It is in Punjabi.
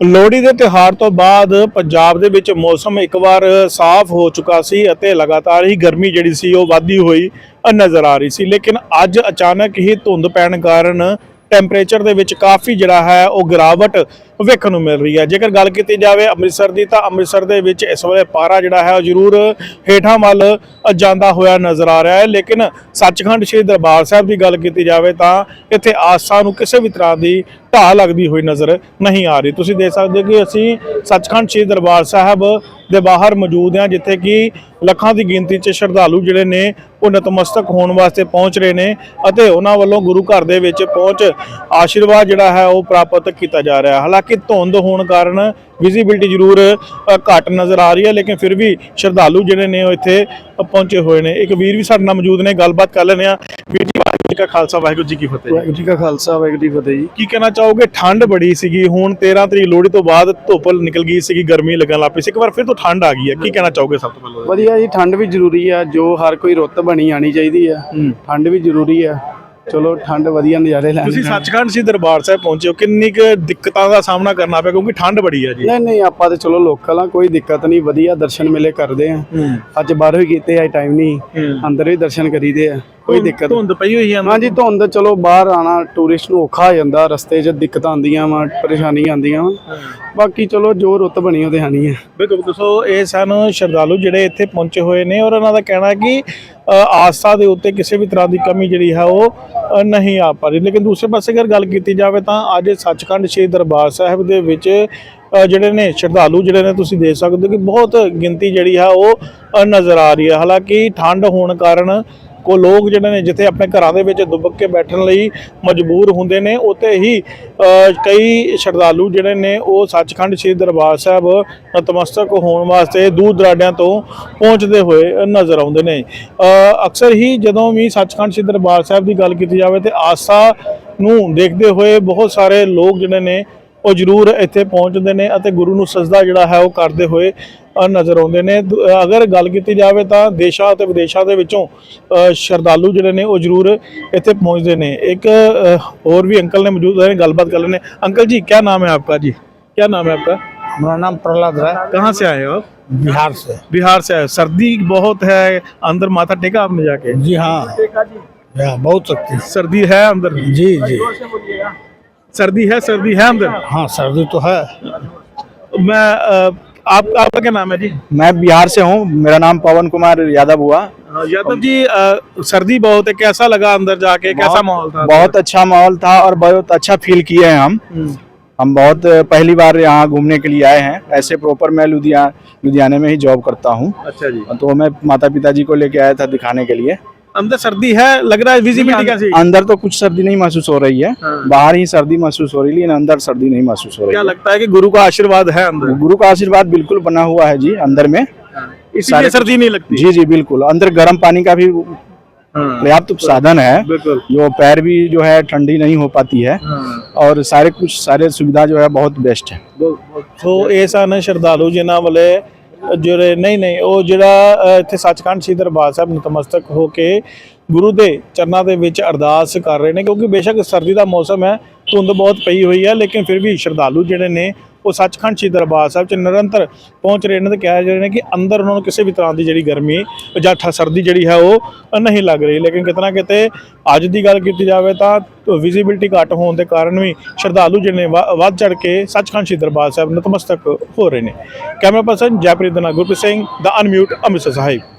ਲੋਹੜੀ ਦੇ ਤਿਉਹਾਰ ਤੋਂ ਬਾਅਦ ਪੰਜਾਬ ਦੇ ਵਿੱਚ ਮੌਸਮ ਇੱਕ ਵਾਰ ਸਾਫ਼ ਹੋ ਚੁੱਕਾ ਸੀ ਅਤੇ ਲਗਾਤਾਰ ਹੀ ਗਰਮੀ ਜਿਹੜੀ ਸੀ ਉਹ ਵਧਦੀ ਹੋਈ ਨਜ਼ਰ ਆ ਰਹੀ ਸੀ। ਲੇਕਿਨ ਅੱਜ ਅਚਾਨਕ ਹੀ ਧੁੰਦ ਪੈਣ ਕਾਰਨ ਟੈਂਪਰੇਚਰ ਦੇ ਵਿੱਚ ਕਾਫੀ ਜਿਹੜਾ ਹੈ ਉਹ ਗਿਰਾਵਟ ਵੇਖਣ ਨੂੰ ਮਿਲ ਰਹੀ ਹੈ। ਜੇਕਰ ਗੱਲ ਕੀਤੀ ਜਾਵੇ ਅੰਮ੍ਰਿਤਸਰ ਦੀ, ਤਾਂ ਅੰਮ੍ਰਿਤਸਰ ਦੇ ਵਿੱਚ ਇਸ ਵੇਲੇ ਪਾਰਾ ਜਿਹੜਾ ਹੈ ਉਹ ਜ਼ਰੂਰ ਹੇਠਾਂ ਵੱਲ ਜਾਂਦਾ ਹੋਇਆ ਨਜ਼ਰ ਆ ਰਿਹਾ ਹੈ। ਲੇਕਿਨ ਸੱਚਖੰਡ ਸ੍ਰੀ ਦਰਬਾਰ ਸਾਹਿਬ ਦੀ ਗੱਲ ਕੀਤੀ ਜਾਵੇ ਤਾਂ ਇੱਥੇ ਆਸਾ ਨੂੰ ਕਿਸੇ ਵੀ ਤਰ੍ਹਾਂ ਦੀ ਢਾਹ ਲੱਗਦੀ ਹੋਈ ਨਜ਼ਰ ਨਹੀਂ ਆ ਰਹੀ। ਤੁਸੀਂ ਦੇਖ ਸਕਦੇ ਹੋ ਕਿ ਅਸੀਂ ਸੱਚਖੰਡ ਸ੍ਰੀ ਦਰਬਾਰ ਸਾਹਿਬ ਦੇ ਬਾਹਰ ਮੌਜੂਦ ਹਾਂ, ਜਿੱਥੇ ਕਿ ਲੱਖਾਂ ਦੀ ਗਿਣਤੀ 'ਚ ਸ਼ਰਧਾਲੂ ਜਿਹੜੇ ਨੇ ਉਹ ਨਤਮਸਤਕ ਹੋਣ ਵਾਸਤੇ ਪਹੁੰਚ ਰਹੇ ਨੇ ਅਤੇ ਉਹਨਾਂ ਵੱਲੋਂ ਗੁਰੂ ਘਰ ਦੇ ਵਿੱਚ ਪਹੁੰਚ ਆਸ਼ੀਰਵਾਦ ਜਿਹੜਾ ਹੈ ਉਹ ਪ੍ਰਾਪਤ ਕੀਤਾ ਜਾ ਰਿਹਾ ਹੈ। ਹਾਲਾਂਕਿ ਧੁੰਦ ਹੋਣ ਕਾਰਨ ਵਿਜ਼ਿਬਿਲਟੀ ਜ਼ਰੂਰ ਘੱਟ ਨਜ਼ਰ ਆ ਰਹੀ ਹੈ ਲੇਕਿਨ ਫਿਰ ਵੀ ਸ਼ਰਧਾਲੂ ਜਿਹੜੇ ਨੇ ਉਹ ਇੱਥੇ ਪਹੁੰਚੇ ਹੋਏ ਨੇ। ਇੱਕ ਵੀਰ ਵੀ ਸਾਡੇ ਨਾਲ ਮੌਜੂਦ ਨੇ ਗੱਲਬਾਤ ਕਰ ਲੈਂਦੇ ਆ ਵੀਰ ਜੀ ਵਾਹਿਗੁਰੂ ਜੀ ਕਾ ਖਾਲਸਾ ਵਾਹਿਗੁਰੂ ਜੀ ਕੀ ਫਤਿਹ ਵਾਹਿਗੁਰੂ ਜੀ ਕਾ ਖਾਲਸਾ ਵਾਹਿਗੁਰੂ ਜੀ ਕੀ ਫਤਿਹ ਜੀ। ਕੀ ਕਹਿਣਾ ਚਾਹੋਗੇ? ਠੰਡ ਬੜੀ ਸੀਗੀ ਹੁਣ 13 ਤਰੀਕ ਲੋਹੜੀ ਤੋਂ ਬਾਅਦ ਧੁੱਪ ਨਿਕਲ ਗਈ ਸੀਗੀ ਗਰਮੀ ਲੱਗਣ ਲੱਗ ਪਈ ਸੀ। ਇੱਕ ਵਾਰ ਫਿਰ ਤੋਂ ਠੰਡ ਆ ਗਈ ਹੈ। ਕੀ ਕਹਿਣਾ ਚਾਹੋਗੇ ਸਭ ਤੋਂ ਪਹਿਲਾਂ? ਵਧੀਆ ਜੀ ਠੰਡ ਵੀ ਜ਼ਰੂਰੀ ਆ ਜੋ ਹਰ ਕੋਈ ਰੁੱਤ ਬਣੀ ਆਣੀ ਚਾਹੀਦੀ ਆ। ਠੰਡ ਵੀ ਜ਼ਰੂਰੀ ਆ। ਚਲੋ ਠੰਡ ਵਧੀਆ ਨਜ਼ਾਰੇ ਲੈਣੇ ਤੁਸੀਂ ਸੱਚਖੰਡ ਸੀ ਦਰਬਾਰ ਸਾਹਿਬ ਪਹੁੰਚੇ ਹੋ ਕਿੰਨੀ ਕੁ ਦਿੱਕਤਾਂ ਦਾ ਸਾਹਮਣਾ ਕਰਨਾ ਪਿਆ ਕਿਉਂਕਿ ਠੰਡ ਬੜੀ ਹੈ ਜੀ। ਨਹੀਂ ਨਹੀਂ ਆਪਾਂ ਤੇ ਚਲੋ ਲੋਕਲ ਆ ਕੋਈ ਦਿੱਕਤ ਨਹੀਂ ਵਧੀਆ ਦਰਸ਼ਨ ਮੇਲੇ ਕਰਦੇ ਆ। ਅੱਜ ਬਾਹਰੋਂ ਹੀ ਕੀਤੇ ਆ ਟਾਈਮ ਨਹੀਂ। ਅੰਦਰ ਹੀ ਦਰਸ਼ਨ ਕਰੀਦੇ ਆ। ਕੋਈ ਦਿੱਕਤ ਧੁੰਦ ਪਈ ਹੋਈ ਹੈ ਹਾਂਜੀ ਧੁੰਦ ਚਲੋ ਬਾਹਰ ਆਣਾ ਟੂਰਿਸਟ ਨੂੰ ਔਖਾ ਹੋ ਜਾਂਦਾ ਰਸਤੇ 'ਚ ਦਿੱਕਤਾਂ ਆਉਂਦੀਆਂ ਵਾ ਪਰੇਸ਼ਾਨੀਆਂ ਆਉਂਦੀਆਂ ਵਾ। ਬਾਕੀ ਚਲੋ ਜੋ ਰੁੱਤ ਬਣੀ ਉਹਦੇ ਹਾਨੀ ਆ। ਬਿਲਕੁਲ ਦੱਸੋ ਇਹ ਸਨ ਸ਼ਰਧਾਲੂ ਜਿਹੜੇ ਇੱਥੇ ਪਹੁੰਚੇ ਹੋਏ ਨੇ ਔਰ ਉਹਨਾਂ ਦਾ ਕਹਿਣਾ ਕਿ ਅ, ਆਸਥਾ ਦੇ ਉੱਤੇ ਕਿਸੇ ਵੀ ਤਰ੍ਹਾਂ ਦੀ ਕਮੀ ਜਿਹੜੀ ਹੈ ਉਹ ਨਹੀਂ ਆ ਪਾ ਰਹੀ। ਲੇਕਿਨ ਦੂਸਰੇ ਪਾਸੇ ਅਗਰ ਗੱਲ ਕੀਤੀ ਜਾਵੇ ਤਾਂ ਅੱਜ ਸੱਚਖੰਡ ਸ੍ਰੀ ਦਰਬਾਰ ਸਾਹਿਬ ਦੇ ਵਿੱਚ ਜਿਹੜੇ ਨੇ ਸ਼ਰਧਾਲੂ ਜਿਹੜੇ ਨੇ ਤੁਸੀਂ ਦੇਖ ਸਕਦੇ ਹੋ ਕਿ ਬਹੁਤ ਗਿਣਤੀ ਜਿਹੜੀ ਹੈ ਉਹ ਨਜ਼ਰ ਆ ਰਹੀ ਹੈ। ਹਾਲਾਂਕਿ ਠੰਡ ਹੋਣ ਕਾਰਨ ਉਹ ਲੋਕ ਜਿਹੜੇ ਨੇ ਜਿੱਥੇ ਆਪਣੇ ਘਰਾਂ ਦੇ ਵਿੱਚ ਦੁਬਕ ਕੇ ਬੈਠਣ ਲਈ ਮਜਬੂਰ ਹੁੰਦੇ ਨੇ, ਉੱਥੇ ਹੀ ਕਈ ਸ਼ਰਧਾਲੂ ਜਿਹੜੇ ਨੇ ਉਹ ਸੱਚਖੰਡ ਸ੍ਰੀ ਦਰਬਾਰ ਸਾਹਿਬ ਨਤਮਸਤਕ ਹੋਣ ਵਾਸਤੇ ਦੂਰ ਦਰਾਡਿਆਂ ਤੋਂ ਪਹੁੰਚਦੇ ਹੋਏ ਨਜ਼ਰ ਆਉਂਦੇ ਨੇ। ਅਕਸਰ ਹੀ ਜਦੋਂ ਵੀ ਸੱਚਖੰਡ ਸ੍ਰੀ ਦਰਬਾਰ ਸਾਹਿਬ ਦੀ ਗੱਲ ਕੀਤੀ ਜਾਵੇ ਤੇ ਆਸਾ ਨੂੰ ਦੇਖਦੇ ਹੋਏ ਬਹੁਤ ਸਾਰੇ ਲੋਕ ਜਿਹੜੇ ਨੇ ਉਹ ਜ਼ਰੂਰ ਇੱਥੇ ਪਹੁੰਚਦੇ ਨੇ ਅਤੇ ਗੁਰੂ ਨੂੰ ਸਜਦਾ ਜਿਹੜਾ ਹੈ ਉਹ ਕਰਦੇ ਹੋਏ ਅ, ਨਜ਼ਰ ਆਉਂਦੇ ਨੇ ਦ- ਅਗਰ ਗੱਲ ਕੀਤੀ ਜਾਵੇ ਤਾਂ ਦੇਸ਼ਾਂ ਅਤੇ ਵਿਦੇਸ਼ਾਂ ਦੇ ਵਿੱਚੋਂ ਅ, ਸ਼ਰਧਾਲੂ ਜਿਹੜੇ ਨੇ ਉਹ ਜ਼ਰੂਰ ਇੱਥੇ ਪਹੁੰਚਦੇ ਨੇ ਇੱਕ ਅ, ਹੋਰ ਵੀ ਅੰਕਲ ਨੇ ਮੌਜੂਦ ਹੈ ਗੱਲਬਾਤ ਕਰ ਲੈਣੇ अंकल जी क्या नाम है आपका जी क्या नाम है आपका मेरा नाम प्रहलाद है कहाँ से आए हो आप बिहार से बिहार से आए हो। सर्दी बहुत है अंदर माथा टेका आपने जाके जी हाँ या बहुत सकती सर्दी है अंदर जी जी सर्दी है सर्दी है अंदर? हाँ सर्दी तो है। मैं अ, आप आपका क्या नाम है जी? मैं बिहार से हूँ मेरा नाम पवन कुमार यादव हुआ। हाँ, यादव जी अ, सर्दी बहुत है कैसा लगा अंदर जाके? कैसा माहौल था? बहुत अच्छा माहौल था और बहुत अच्छा फील किए हैं हम। हम्म, हम बहुत पहली बार यहाँ घूमने के लिए आए हैं। ऐसे प्रॉपर मैं लुधिया लुधियाने में ही जॉब करता हूँ। अच्छा जी। तो मैं माता पिताजी को लेके आया था दिखाने के लिए। अंदर सर्दी है लग रहा है विजिबिलिटी कैसी? अंदर तो कुछ सर्दी नहीं महसूस हो रही है। हाँ। बाहर ही सर्दी महसूस हो रही है लेकिन अंदर सर्दी नहीं महसूस हो रही क्या है। क्या लगता है कि गुरु का आशीर्वाद है अंदर? गुरु का आशीर्वाद बिल्कुल बना हुआ है जी अंदर में। हाँ। इस सर्दी नहीं लगती। जी जी बिल्कुल। अंदर गर्म पानी का भी हाँ। पर्याप्त तो साधन है। जो पैर भी जो है ठंडी नहीं हो पाती है। हाँ। और सारे कुछ सारे सुविधा जो है बहुत बेस्ट है। तो ऐसा न श्रद्धालु जिन्हें ना बोले ਜਿਹੜੇ, ਨਹੀਂ ਨਹੀਂ, ਉਹ ਜਿਹੜਾ ਇੱਥੇ ਸੱਚਖੰਡ ਸ੍ਰੀ ਦਰਬਾਰ ਸਾਹਿਬ ਨਤਮਸਤਕ ਹੋ ਕੇ ਗੁਰੂ ਦੇ ਚਰਨਾਂ ਦੇ ਵਿੱਚ ਅਰਦਾਸ ਕਰ ਰਹੇ ਨੇ, ਕਿਉਂਕਿ ਬੇਸ਼ੱਕ ਸਰਦੀ ਦਾ ਮੌਸਮ ਹੈ, ਧੁੰਦ ਬਹੁਤ ਪਈ ਹੋਈ ਹੈ, ਲੇਕਿਨ ਫਿਰ ਵੀ ਸ਼ਰਧਾਲੂ ਜਿਹੜੇ ਨੇ ਉਹ ਸੱਚਖੰਡ ਸ੍ਰੀ ਦਰਬਾਰ ਸਾਹਿਬ ਚ ਨਿਰੰਤਰ ਪਹੁੰਚ ਰਹੇ ਨੇ ਤੇ ਕਹਿ ਰਹੇ ਨੇ ਕਿ ਅੰਦਰ ਉਹਨਾਂ ਨੂੰ ਕਿਸੇ ਵੀ ਤਰ੍ਹਾਂ ਦੀ ਜਿਹੜੀ ਗਰਮੀ ਜਾਂ ਠ- ਸਰਦੀ ਜਿਹੜੀ ਹੈ, ਉਹ ਨਹੀਂ ਲੱਗ ਰਹੀ। ਲੇਕਿਨ ਕਿਤਨਾ ਕਿਤੇ ਅੱਜ ਦੀ ਗੱਲ ਕੀਤੀ ਜਾਵੇ ਤਾਂ ਵਿਜ਼ਿਬਿਲਟੀ ਘੱਟ ਹੋਣ ਦੇ ਕਾਰਨ ਵੀ ਸ਼ਰਧਾਲੂ ਜਿਹੜੇ ਨੇ, ਵ- ਵੱਧ ਚੜ ਕੇ ਸੱਚਖੰਡ ਸ੍ਰੀ ਦਰਬਾਰ ਸਾਹਿਬ ਨਤਮਸਤਕ ਹੋ ਰਹੇ ਨੇ। ਕੈਮਰਾ ਪਰਸਨ ਜੈਪ੍ਰੀਤ ਦੇ ਨਾਲ ਗੁਰਪ੍ਰੀਤ ਸਿੰਘ, ਦਾ ਅਨਮਿਊਟ ਅੰਮ੍ਰਿਤਸਰ ਸਾਹਿਬ।